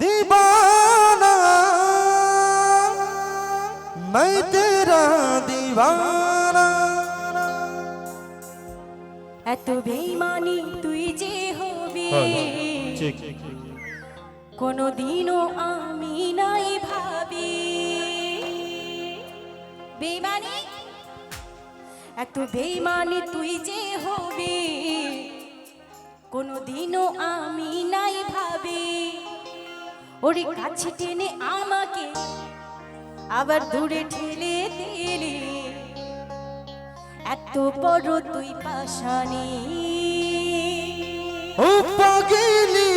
دیوانہ میں تیرا دیوانہ এত বেইমানি তুই যে হবি। হ্যাঁ, হ্যাঁ, কোনদিনও আমি নাই ভাবি। বেইমানি? এত বেইমানি তুই যে হবি। কোনদিনও আমি নাই ভাবি। ওরে কাছে টেনে আমাকে আবার দূরে ঠেলে দিলি। এত বড় তুই পাশানি ও পাগলি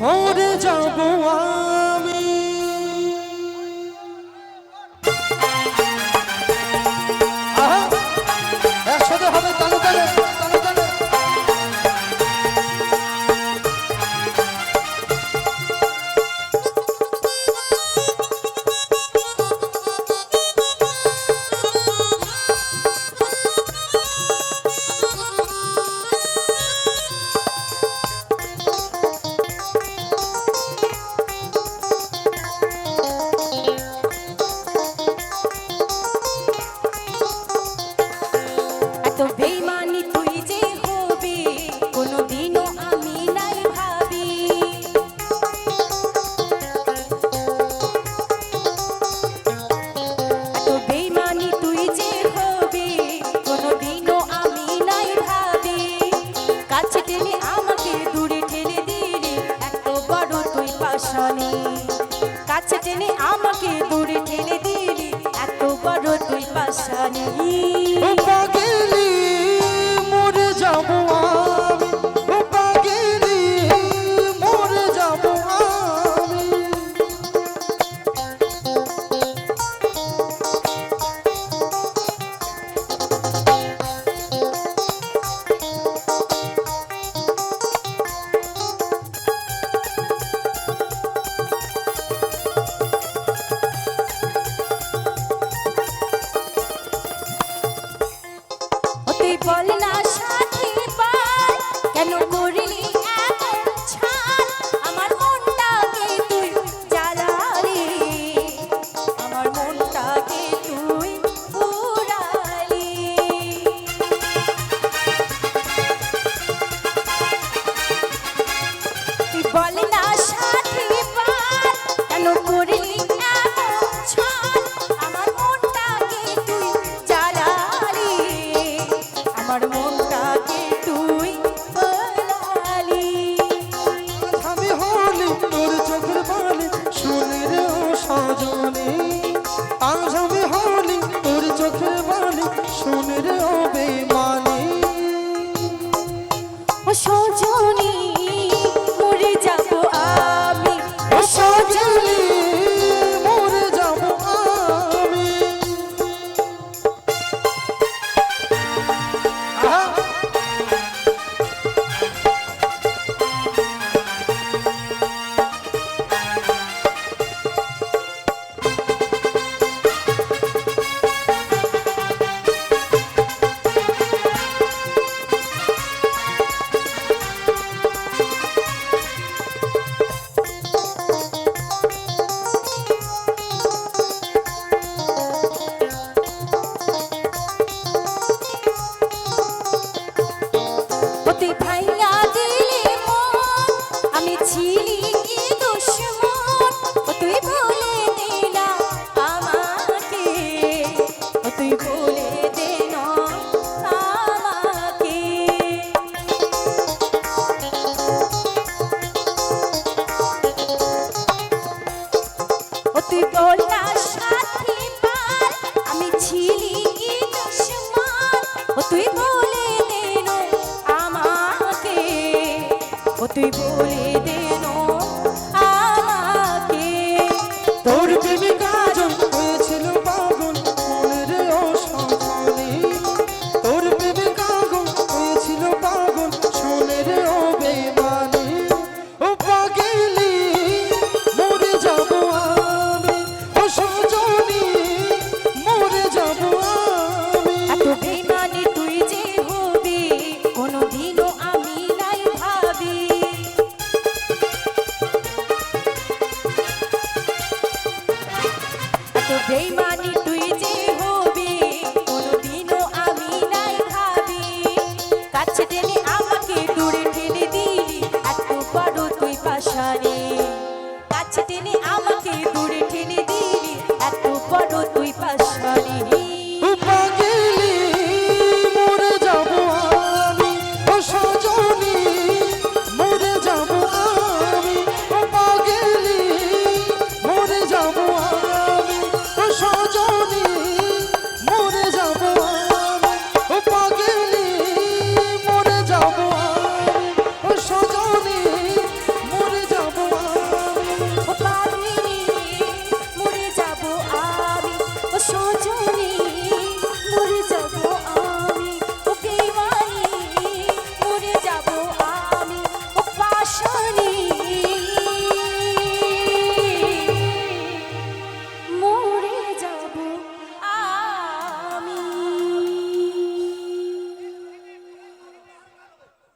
মরে যাব আমি পাশানি কাছে টেনে আমাকে দূরে ঠেলে দিলি এত বড় তুই পাশানি। বালি শুনে রে ও বেমানি সজনী তুই বল আমি ছিলি ও তুই বলে দে আমাকে। ও তুই বলে দে Hey,